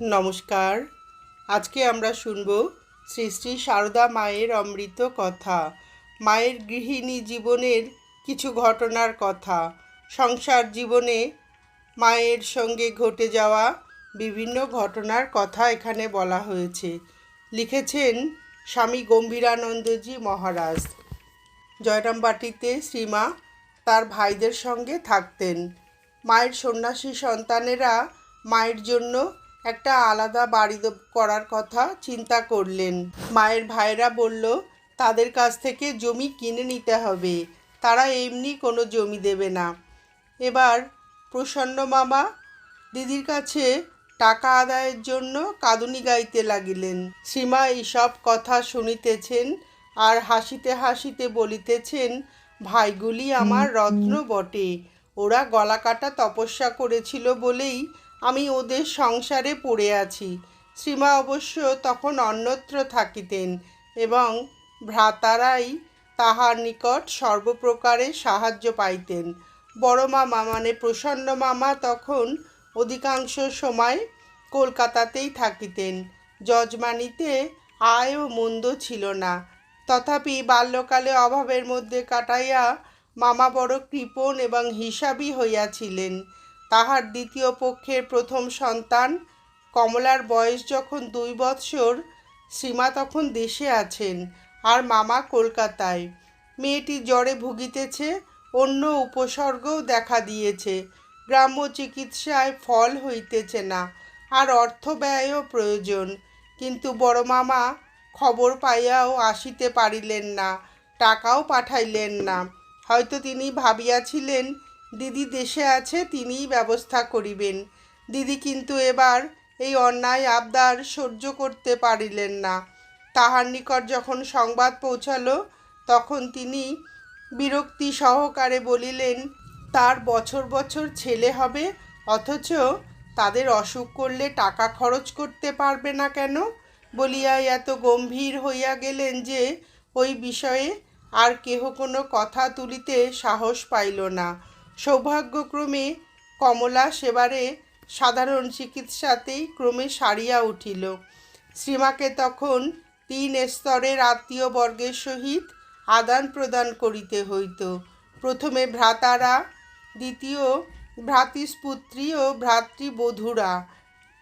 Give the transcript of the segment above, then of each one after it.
নমস্কার। আজকে আমরা শুনব শ্রী শ্রী সারদা মায়ের অমৃত কথা। মায়ের গৃহিণী জীবনের কিছু ঘটনার কথা। সংসার জীবনে মায়ের সঙ্গে ঘটে যাওয়া বিভিন্ন ঘটনার কথা এখানে বলা হয়েছে। লিখেছেন স্বামী গম্ভীরানন্দজি মহারাজ। জয়রামবাটিতে শ্রীমা তার ভাইদের সঙ্গে থাকতেন। মায়ের সন্ন্যাসী সন্তানেরা মায়ের জন্য একটা আলাদা বাড়ি করার কথা চিন্তা করলেন। মায়ের ভাইরা বলল তাদের কাছ থেকে জমি কিনে নিতে হবে। তারা এমনি কোনো জমি দেবে না। এবার প্রসন্ন মামা দিদির কাছে টাকা আদায়ের জন্য কাঁদুনি গাইতে লাগিলেন। সীমা এইসব কথা শুনিতেছেন আর হাসিতে হাসিতে বলিতেছেন ভাইগুলি আমার রত্ন বটে। ওরা গলা কাটা তপস্যা করেছিল বলেই আমি ওদের সংসারে পড়ে আছি। শ্রীমা অবশ্য তখন অন্যত্র থাকিতেন এবং ভ্রাতারাই তাহার নিকট সর্বপ্রকারে সাহায্য পাইতেন। বড় মামা মানে প্রসন্ন মামা তখন অধিকাংশ সময় কলকাতাতেই থাকিতেন। যজমানিতে আয়ও মন্দ ছিল না। তথাপি বাল্যকালে অভাবের মধ্যে কাটাইয়া মামা বড় কৃপণ এবং হিসাবী হইয়াছিলেন। তাহার দ্বিতীয় পক্ষের প্রথম সন্তান। কমলার বয়স যখন দুই বৎসর, সীমা তখন দেশে আছেন আর মামা কলকাতায়। মেয়েটি জ্বরে ভুগিতেছে, অন্য উপসর্গও দেখা দিয়েছে। গ্রাম্য চিকিৎসায় ফল হইতেছে না, আর অর্থ ব্যয়ও প্রয়োজন। কিন্তু বড় মামা খবর পাইয়াও আসিতে পারিলেন না, টাকাও পাঠাইলেন না। হয়তো তিনি ভাবিয়াছিলেন দিদি দেশে আছে, তিনিই ব্যবস্থা করিবেন। দিদি কিন্তু এবার এই অন্যায় আবদার সহ্য করতে পারিলেন না। তাহার নিকট যখন সংবাদ পৌঁছালো, তখন তিনি বিরক্তি সহকারে বলিলেন, তার বছর বছর ছেলে হবে, অথচ তাদের অসুখ করলে টাকা খরচ করতে পারবে না কেন? বলিয়া এত গম্ভীর হইয়া গেলেন যে, ওই বিষয়ে আর কেহ কোনো কথা তুলিতে সাহস পাইল না। সৌভাগ্যক্রমে কমলা সেবারে সাধারণ চিকিৎসাতেই ক্রমে সারিয়া উঠিল। শ্রীমাকে তখন তিন স্তরের আত্মীয় বর্গের সহিত আদান প্রদান করিতে হইত। প্রথমে ভ্রাতারা, দ্বিতীয় ভ্রাতৃস্পুত্রী ও ভ্রাতৃবধূরা,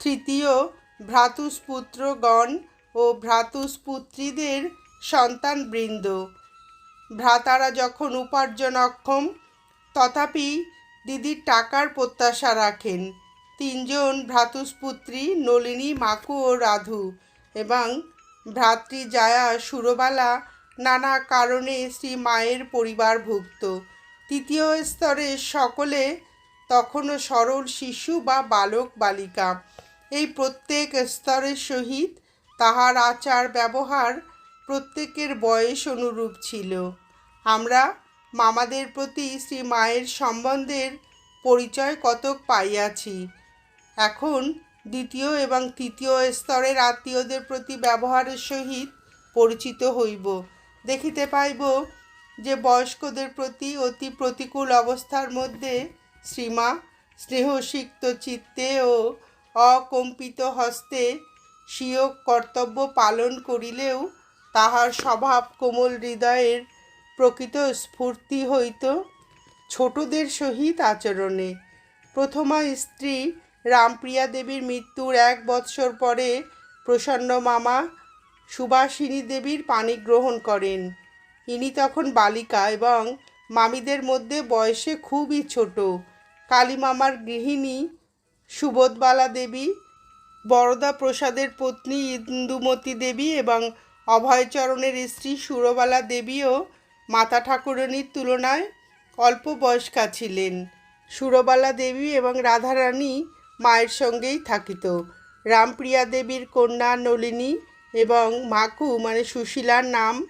তৃতীয় ভ্রাতুস্পুত্রগণ ও ভ্রাতুস্পুত্রীদের সন্তানবৃন্দ। ভ্রাতারা যখন উপার্জন অক্ষম তথাপি দিদির টাকার প্রত্যাশা রাখেন। তিনজন ভ্রাতুস্পুত্রী নলিনী, মাকু ও রাধু এবং ভ্রাতৃ জায়া সুরবালা নানা কারণে শ্রী মায়ের পরিবারভুক্ত। তৃতীয় স্তরে সকলে তখনও সরল শিশু বা বালক বালিকা। এই প্রত্যেক স্তরের সহিত তাহার আচার ব্যবহার প্রত্যেকের বয়স অনুরূপ ছিল। আমরা মামাদের প্রতি শ্রী মায়ের সম্বন্ধের পরিচয় কতক পাইয়াছি। এখন দ্বিতীয় এবং তৃতীয় স্তরের আত্মীয়দের প্রতি ব্যবহারের সহিত পরিচিত হইব। দেখিতে পাইব যে বয়স্কদের প্রতি অতি প্রতিকূল অবস্থার মধ্যে শ্রীমা স্নেহসিক্ত চিত্তে ও অকম্পিত হস্তে স্বীয় কর্তব্য পালন করিলেও তাহার স্বভাব কোমল হৃদয়ের প্রকৃত স্ফূর্তি হইত ছোটদের সহিত আচরণে। প্রথমা স্ত্রী রামপ্রিয়া দেবীর মৃত্যুর এক বৎসর পরে প্রসন্ন মামা সুবাসিনী দেবীর পানি গ্রহণ করেন। ইনি তখন বালিকা এবং মামিদের মধ্যে বয়সে খুবই ছোট। কালী মামার গৃহিণী সুবোধবালা দেবী, বরদা প্রসাদের পত্নী ইন্দুমতী দেবী এবং অভয়চরণের স্ত্রী সুরবালা দেবীও মাতা ঠাকুরানীর তুলনায় অল্প বয়স্কা ছিলেন। সুরবালা দেবী এবং রাধারানী মায়ের সঙ্গেই থাকিত। রামপ্রিয়া দেবীর কন্যা নলিনী এবং মাকু মানে সুশীলার নাম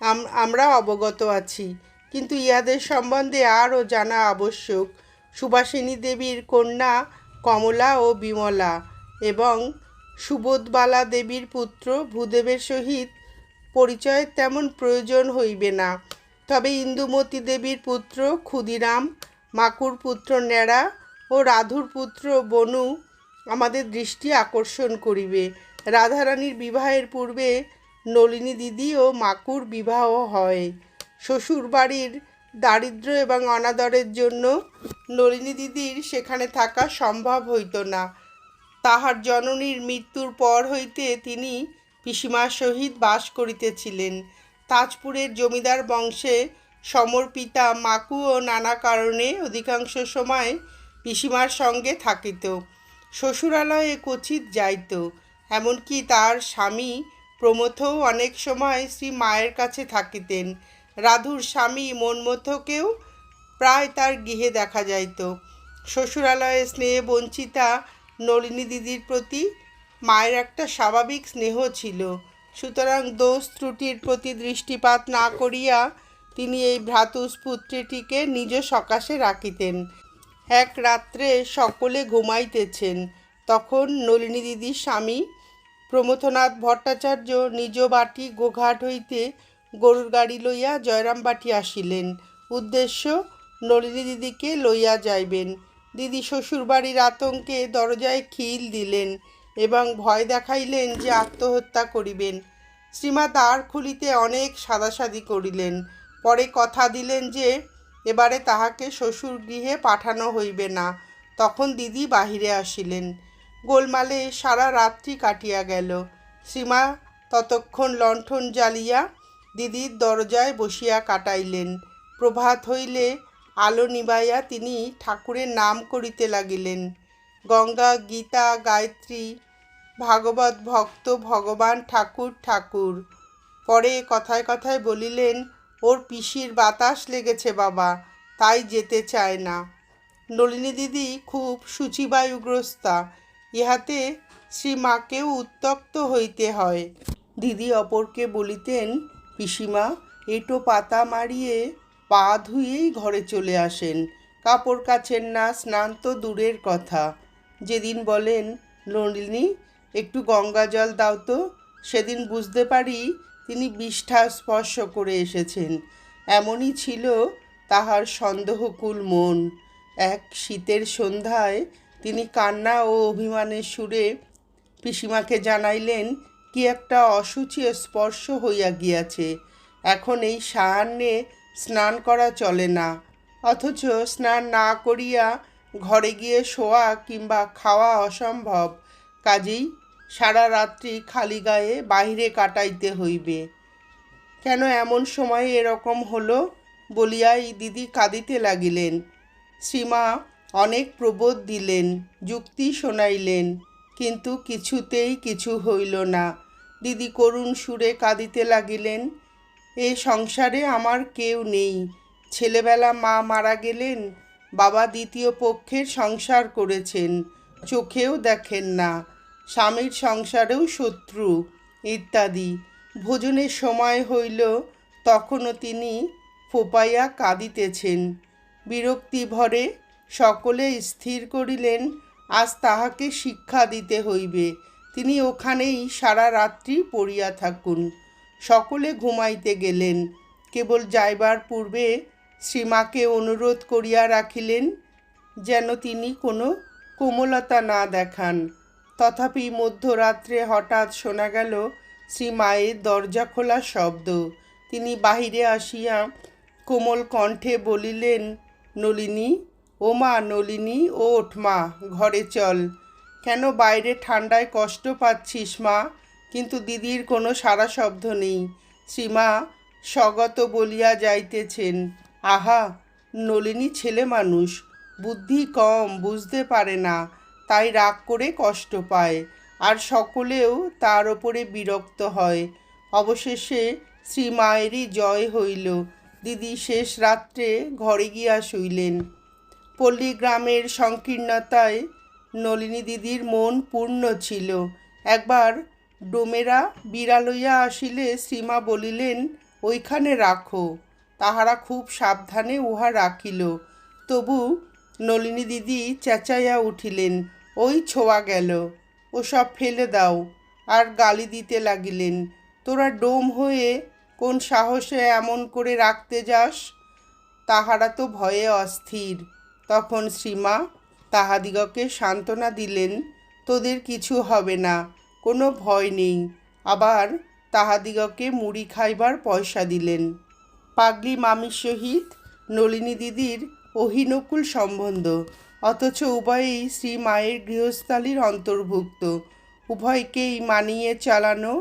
আম- আমরা অবগত আছি। কিন্তু ইহাদের সম্বন্ধে আরও জানা আবশ্যক সুবাসিনী দেবীর কন্যা কমলা ও বিমলা এবং সুবোধবালা দেবীর পুত্র ভূদেবের সহিত পরিচয়ের তেমন প্রয়োজন হইবে না। তবে ইন্দুমতী দেবীর পুত্র ক্ষুদিরাম, মাকুর পুত্র ন্যাড়া ও রাধুর পুত্র বনু আমাদের দৃষ্টি আকর্ষণ করিবে। রাধারানীর বিবাহের পূর্বে নলিনী দিদি ও মাকুর বিবাহ হয়। শ্বশুর বাড়ির দারিদ্র এবং অনাদরের জন্য নলিনী দিদির সেখানে থাকা সম্ভব হইত না। তাহার জননীর মৃত্যুর পর হইতে তিনি পিসিমার সহিত বাস করিতেছিলেন। তাজপুরের জমিদার বংশে সমর্পিতা মাকু ও নানা কারণে অধিকাংশ সময় পিসিমার সঙ্গে থাকিত। শ্বশুরালয়ে ক্বচিৎ যাইত, এমনকি তার স্বামী প্রমথও অনেক সময় শ্রী মায়ের কাছে থাকিতেন। রাধুর স্বামী মনমথকেও প্রায় তার গৃহে দেখা যাইত। শ্বশুরালয়ে স্নেহে বঞ্চিতা নলিনী দিদির প্রতি মায়ের একটা স্বাভাবিক স্নেহ ছিল। সুতরাং দোষ ত্রুটির প্রতি দৃষ্টিপাত না করিয়া তিনি এই ভ্রাতুষ্পুত্রীটিকে নিজ সকাশে রাখিতেন। এক রাত্রে সকলে ঘুমাইতেছেন। তখন নলিনী দিদির স্বামী প্রমথনাথ ভট্টাচার্য নিজ বাটি গোঘাট হইতে গরুর গাড়ি লইয়া জয়রামবাটি আসিলেন। উদ্দেশ্য, নলিনী দিদিকে লইয়া যাইবেন। দিদি শ্বশুরবাড়ির আতঙ্কে দরজায় খিল দিলেন। এবং ভয় দেখাইলেন যে আত্মহত্যা করিবেন। শ্রীমা দ্বার খুলিতে অনেক সাদাসাদি করিলেন। পরে কথা দিলেন যে, এবারে তাহাকে শ্বশুর গৃহে পাঠানো হইবে না। তখন দিদি বাহিরে আসিলেন। গোলমালে সারা রাত্রি কাটিয়া গেল। শ্রীমা ততক্ষণ লণ্ঠন জ্বালিয়া দিদির দরজায় বসিয়া কাটাইলেন। প্রভাত হইলে আলো নিবাইয়া তিনি ঠাকুরের নাম করিতে লাগিলেন। গঙ্গা, গীতা, গায়ত্রী ভাগবত ভক্ত ভগবান ঠাকুর ঠাকুর। পরে কথায় কথায় বলিলেন, ওর পিসির বাতাস লেগেছে বাবা, তাই যেতে চায় না। নলিনী দিদি খুব সূচিবায়ুগ্রস্তা ইহাতে শ্রীমাকেও উত্তক্ত হইতে হয়। দিদি অপরকে বলিতেন, পিসিমা, এটো পাতা মারিয়ে পা ধুয়েই ঘরে চলে আসেন। কাপড় কাছেন না স্নান তো দূরের কথা। যেদিন বলেন, নলিনী একটু গঙ্গা জল দাও তো। সেদিন বুঝতে পারি তিনি বিষ্ঠা স্পর্শ করে এসেছেন। এমনই ছিল তাহার সন্দেহকুল মন। এক শীতের সন্ধ্যায় তিনি কান্না ও অভিমানের সুরে পিসিমাকে জানাইলেন, কি একটা অসুচি স্পর্শ হইয়া গিয়াছে। এখন এই সায়ান্নে স্নান করা চলে না। অথচ স্নান না করিয়া ঘরে গিয়ে শোয়া কিংবা খাওয়া অসম্ভব। কাজেই সারা রাত্রি খালি গায়ে বাহিরে কাটাইতে হইবে। কেন এমন সময় এরকম হলো বলিয়াই দিদি কাঁদিতে লাগিলেন। শ্রীমা অনেক প্রবোধ দিলেন, যুক্তি শোনাইলেন, কিন্তু কিছুতেই কিছু হইল না। দিদি করুণ সুরে কাঁদিতে লাগিলেন, এ সংসারে আমার কেউ নেই। ছেলেবেলা মা মারা গেলেন, বাবা দ্বিতীয় পক্ষের সংসার করেছেন, চোখেও দেখেন না। স্বামীর সংসারেও শত্রু, ইত্যাদি। ভোজনের সময় হইল, তখনও তিনি ফোপাইয়া কাঁদিতেছেন। বিরক্তি ভরে সকলে স্থির করিলেন, আজ তাহাকে শিক্ষা দিতে হইবে। তিনি ওখানেই সারা রাত্রি পড়িয়া থাকুন। সকলে ঘুমাইতে গেলেন। কেবল যাইবার পূর্বে শ্রীমাকে অনুরোধ করিয়া রাখিলেন, যেন তিনি কোনো কোমলতা না দেখান। তথাপি মধ্যরাত্রে হঠাৎ শোনা গেল, শ্রী মায়ের দরজা খোলা শব্দ। তিনি বাহিরে আসিয়া কোমল কণ্ঠে বলিলেন, নলিনী, ও মা, নলিনী, ওঠ মা, ঘরে চল। কেন বাইরে ঠান্ডায় কষ্ট পাচ্ছিস মা? কিন্তু দিদির কোনো সারা শব্দ নেই। শ্রীমা স্বগত বলিয়া যাইতেছেন, আহা, নলিনী ছেলে মানুষ, বুদ্ধি কম, বুঝতে পারে না। তাই রাগ করে কষ্ট পায়, আর সকলেও তার ওপরে বিরক্ত হয়। অবশেষে শ্রীমায়েরই জয় হইল। দিদি শেষ রাত্রে ঘরে গিয়া শুইলেন। পল্লীগ্রামের সংকীর্ণতায় নলিনী দিদির মন পূর্ণ ছিল। একবার ডোমেরা বিড়ালইয়া আসিলে শ্রীমা বলিলেন, ওইখানে রাখো। তাহারা খুব সাবধানে উহা রাখিল। তবু নলিনী দিদি চেঁচাইয়া উঠিলেন ওই ছোঁয়া গেল। ওসব ফেলে দাও। আর গালি দিতে লাগিলেন। তোরা ডোম হয়ে কোন সাহসে এমন করে রাখতে যাস? তাহারা তো ভয়ে অস্থির। তখন শ্রীমা তাহাদিগকে সান্ত্বনা দিলেন, তোদের কিছু হবে না, কোনো ভয় নেই। আবার তাহাদিগকে মুড়ি খাইবার পয়সা দিলেন। পাগলি মামির সহিত নলিনী দিদির অহিনকুল সম্বন্ধ। অথচ উভয়েই শ্রী মায়ের গৃহস্থালির অন্তর্ভুক্ত। উভয়কেই মানিয়ে চালানো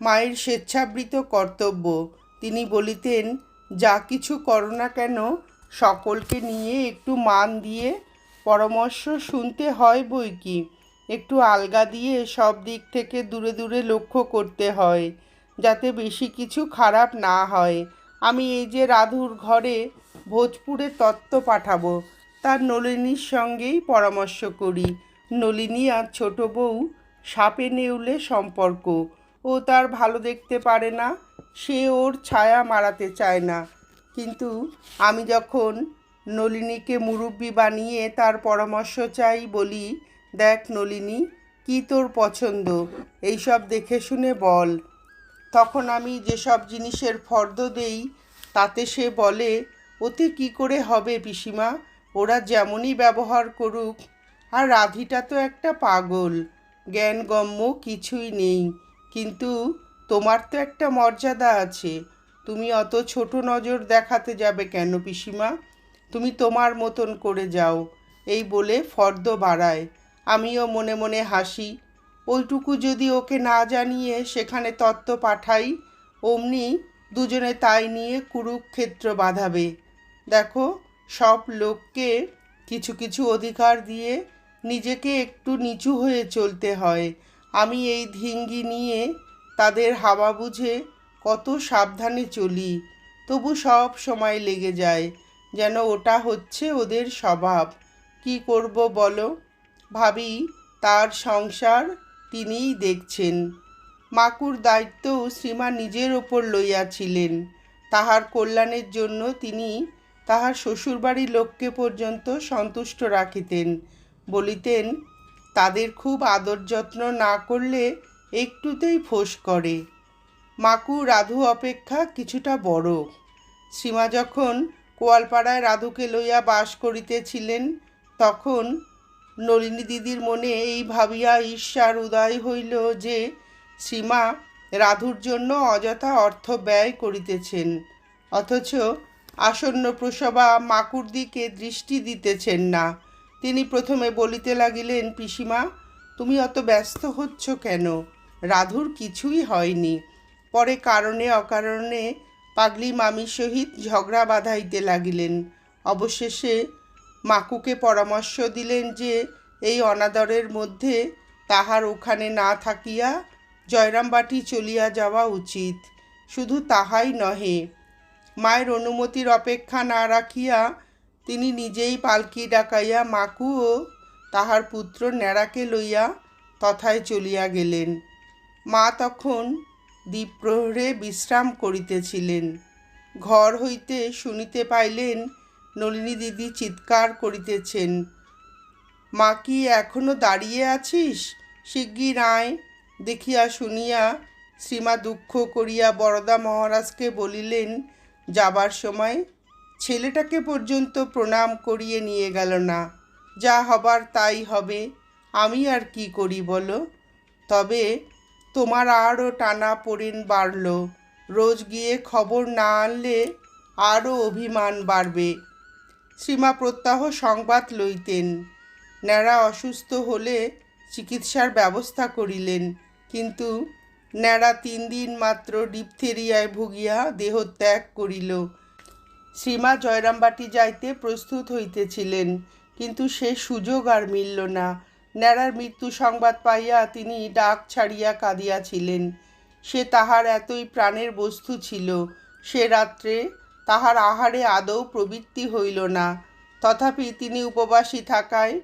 মায়ের স্বেচ্ছাবৃত কর্তব্য। তিনি বলিতেন, যা কিছু করো না কেন, সকলকে নিয়ে একটু মান দিয়ে পরামর্শ শুনতে হয় বই কি? একটু আলগা দিয়ে সব দিক থেকে দূরে দূরে লক্ষ্য করতে হয়, যাতে বেশি কিছু খারাপ না হয়। আমি এই যে রাধুর ঘরে ভোজপুরে তত্ত্ব পাঠাবো। তার নলিনীর সঙ্গেই পরামর্শ করি। নলিনী আর ছোট বউ সাপে নেউলে সম্পর্ক। ও তার ভালো দেখতে পারে না, সে ওর ছায়া মারাতে চায় না। কিন্তু আমি যখন নলিনীকে মুরব্বি বানিয়ে তার পরামর্শ চাই বলি, দেখ নলিনী, কি তোর পছন্দ? এইসব দেখে শুনে বল। তখন আমি যেসব জিনিসের ফর্দ দেই, তাতে সে বলে, ওতে কি করে হবে পিসিমা? ওরা যেমনই ব্যবহার করুক। আর রাধিটা তো একটা পাগল। জ্ঞানগম্য কিছুই নেই। কিন্তু তোমার তো একটা মর্যাদা আছে। তুমি অত ছোট নজর দেখাতে যাবে কেন পিসিমা? তুমি তোমার মতন করে যাও। এই বলে ফর্দ বাড়ায়। আমিও মনে মনে হাসি। ওইটুকু যদি ওকে না জানিয়ে সেখানে তত্ত্ব পাঠাই, অমনি দুজনে তাই নিয়ে কুরুক্ষেত্র বাঁধাবে। দেখো সব লোককে কিছু কিছু অধিকার দিয়ে নিজেকে একটু নিচু হয়ে চলতে হয়। আমি এই ধিঙ্গি নিয়ে তাদের হাওয়া বুঝে কত সাবধানে চলি, তবু সব সময় লেগে যায়, যেন ওটা হচ্ছে ওদের স্বভাব। কি করব বলো? ভাবি, তার সংসার তিনিই দেখছেন। মাকুর দায়িত্বও শ্রীমা নিজের ওপর লইয়াছিলেন। তাহার কল্যাণের জন্য তিনি তাহার শ্বশুরবাড়ির লোককে পর্যন্ত সন্তুষ্ট রাখিতেন। বলিতেন, তাদের খুব আদর যত্ন না করলে একটুতেই ফোঁস করে। মাকু, রাধু অপেক্ষা কিছুটা বড়। সীমা যখন কোয়ালপাড়ায় রাধুকে লইয়া বাস করিতেছিলেন, তখন নলিনী দিদির মনে এই ভাবিয়া ঈর্ষার উদয় হইল যে সীমা রাধুর জন্য অযথা অর্থ ব্যয় করিতেছেন। অথচ আসন্ন প্রসবা মাকুর দিকে দৃষ্টি দিতেছেন না। তিনি প্রথমে বলিতে লাগিলেন, পিসিমা, তুমি অত ব্যস্ত হচ্ছ কেন? রাধুর কিছুই হয়নি। পরে কারণে অকারণে পাগলি মামির সহিত ঝগড়া বাঁধাইতে লাগিলেন। অবশেষে মাকুকে পরামর্শ দিলেন যে, এই অনাদরের মধ্যে তাহার ওখানে না থাকিয়া জয়রামবাটি চলিয়া যাওয়া উচিত। শুধু তাহাই নহে মায়ের অনুমতির অপেক্ষা না রাখিয়া তিনি নিজেই পালকি ডাকাইয়া মাকু ও তাহার পুত্র ন্যাড়াকে লইয়া তথায় চলিয়া গেলেন। মা তখন দ্বীপ্রহরে বিশ্রাম করিতেছিলেন। ঘর হইতে শুনিতে পাইলেন, নলিনী দিদি চিৎকার করিতেছেন, মা কি এখনও দাঁড়িয়ে আছিস? শিগগির আয়। দেখিয়া শুনিয়া শ্রীমা দুঃখ করিয়া বরদা মহারাজকে বলিলেন যাবার সময় ছেলেটাকে পর্যন্ত প্রণাম করিয়ে নিয়ে গেল না। যা হবার তাই হবে। আমি আর কি করি বলো? তবে তোমার আরও টানা পড়েন বাড়ল। রোজ গিয়ে খবর না আনলে আরও অভিমান বাড়বে। সীমা প্রত্যাহ সংবাদ লইতেন। ন্যাড়া অসুস্থ হলে চিকিৎসার ব্যবস্থা করিলেন। কিন্তু ন্যাড়া তিন দিন মাত্র ডিপথেরিয়ায় ভুগিয়া দেহ ত্যাগ করিল। শ্রীমা জয়রামবাটি যাইতে প্রস্তুত হইতেছিলেন, কিন্তু সে সুযোগ আর মিলল না। ন্যাড়ার মৃত্যু সংবাদ পাইয়া তিনি ডাক ছাড়িয়া কাঁদিয়াছিলেন। সে তাহার এতই প্রাণের বস্তু ছিল, সে রাত্রে তাহার আহারে আদৌ প্রবৃত্তি হইল না। তথাপি তিনি উপবাসী থাকায়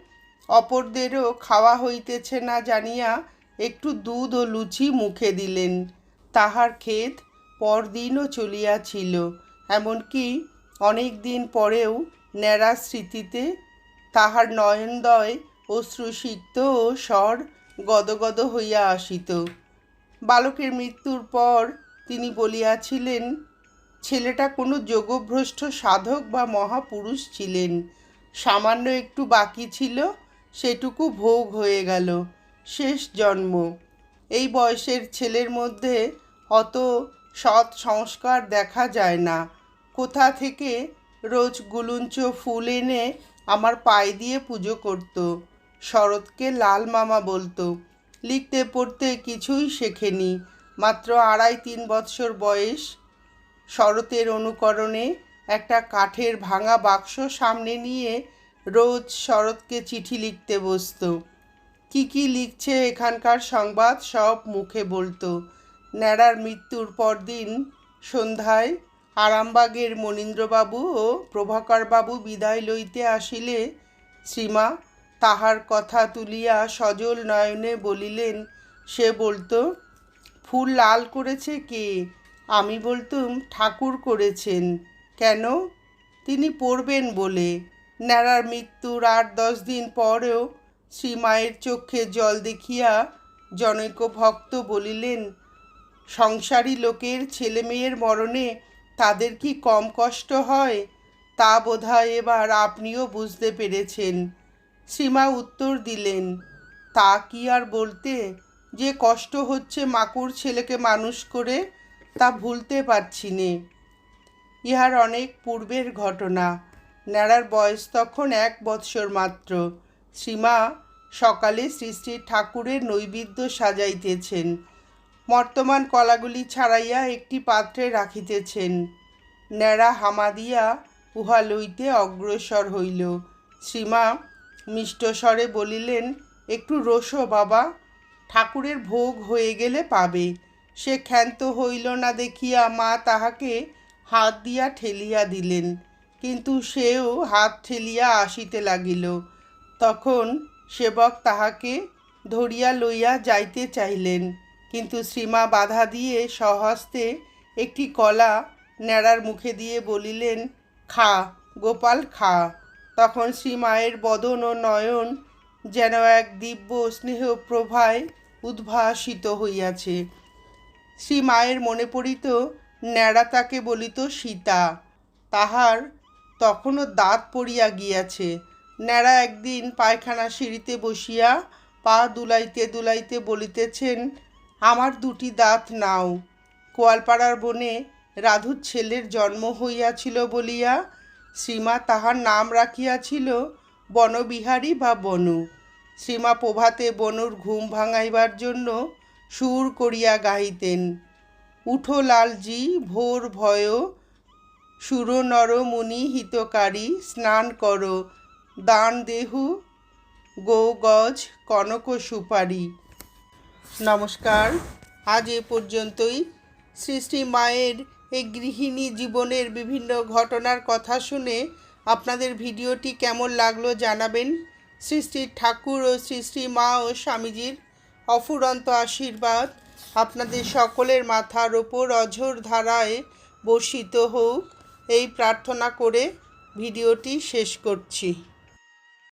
অপরদেরও খাওয়া হইতেছে না জানিয়া একটু দুধ ও লুচি মুখে দিলেন। তাহার ক্ষেত পরদিনও চলিয়াছিল, এমনকি অনেক দিন পরেও ন্যাড়া স্মৃতিতে তাহার নয়নদয় অশ্রুসিক্ত ও স্বর গদগদ হইয়া আসিত। বালকের মৃত্যুর পর তিনি বলিয়াছিলেন, ছেলেটা কোনো যোগভ্রষ্ট সাধক বা মহাপুরুষ ছিলেন। সামান্য একটু বাকি ছিল, সেটুকু ভোগ হয়ে গেল। শেষ জন্ম। এই বয়সের ছেলের মধ্যে অত সৎ সংস্কার দেখা যায় না। কোথা থেকে রোজ গুলুঞ্চ ফুল এনে আমার পায়ে দিয়ে পুজো করত। শরৎকে লাল মামা বলতো। লিখতে পড়তে কিছুই শেখেনি। মাত্র আড়াই তিন বৎসর বয়স। শরতের অনুকরণে একটা কাঠের ভাঙা বাক্স সামনে নিয়ে রোজ শরৎকে চিঠি লিখতে বসতো। কি কি লিখছে এখানকার সংবাদ? সব মুখে বলতো। ন্যাড়ার মৃত্যুর পরদিন সন্ধ্যায় আরামবাগের মনীন্দ্রবাবু ও প্রভাকরবাবু বিদায় লইতে আসিলে শ্রীমা তাহার কথা তুলিয়া সজল নয়নে বলিলেন, সে বলতো, ফুল লাল করেছে কে? আমি বলতুম, ঠাকুর করেছেন। কেন? তিনি পড়বেন বলে। ন্যাড়ার মৃত্যুর আট দশ দিন পরেও শ্রীমায়ের চোখে জল দেখিয়া জনৈক ভক্ত বলিলেন, সংসারী লোকের ছেলে মেয়ের মরণে তাদের কি কম কষ্ট হয়? তা বোধহয় এবার আপনিও বুঝতে পেরেছেন। শ্রীমা উত্তর দিলেন, তা কি আর বলতে? যে কষ্ট হচ্ছে মাকুর ছেলেকে মানুষ করে, তা ভুলতে পারছি নে। ইহার অনেক পূর্বের ঘটনা। ন্যাড়ার বয়স তখন এক বৎসর মাত্র। শ্রীমা সকালে শ্রী শ্রী ঠাকুরের নৈবেদ্য সাজাইতেছেন। বর্তমান কলাগুলি ছাড়াইয়া একটি পাত্রে রাখিতেছেন। ন্যাড়া হামা দিয়া উহা লইতে অগ্রসর হইল। শ্রীমা মিষ্টস্বরে বলিলেন, একটু রোসো বাবা, ঠাকুরের ভোগ হয়ে গেলে পাবে। সে ক্ষান্ত হইল না দেখিয়া মা তাহাকে হাত দিয়া ঠেলিয়া দিলেন। কিন্তু সেও হাত ঠেলিয়া আসিতে লাগিল। তখন সেবক তাহাকে ধরিয়া লইয়া যাইতে চাইলেন কিন্তু শ্রীমা বাধা দিয়ে সহস্তে একটি কলা ন্যাড়ার মুখে দিয়ে বলিলেন, খা, গোপাল, খা। তখন শ্রীমায়ের বদন ও নয়ন যেন এক দিব্য স্নেহ প্রভায় উদ্ভাসিত হইয়াছে। শ্রী মায়ের মনে পড়িত, ন্যাড়া তাকে বলিত সীতা। তাহার তখনও দাঁত পড়িয়া গিয়াছে। ন্যাড়া একদিন পায়খানা সিঁড়িতে বসিয়া পা দুলাইতে দুলাইতে বলিতেছেন, আমার দুটি দাঁত নাও। কোয়ালপাড়ার বনে রাধুর ছেলের জন্ম হইয়াছিল বলিয়া শ্রীমা তাহার নাম রাখিয়াছিল বনবিহারী বা বনু। শ্রীমা প্রভাতে বনুর ঘুম ভাঙাইবার জন্য সুর করিয়া গাহিতেন উঠো লালজি ভোর ভয়, সুর নর মুনি হিতকারী, স্নান করো। দান দেহু গো গজ কনক সুপারি। নমস্কার। আজ এ পর্যন্তই। শ্রী মায়ের এই গৃহিণী জীবনের বিভিন্ন ঘটনার কথা শুনে আপনাদের ভিডিওটি কেমন লাগল জানাবেন। শ্রী ঠাকুর ও শ্রী মা ও স্বামীজির অফুরন্ত আশীর্বাদ আপনাদের সকলের মাথার ওপর অঝোর ধারায় বর্ষিত হোক। এই প্রার্থনা করে ভিডিওটি শেষ করছি।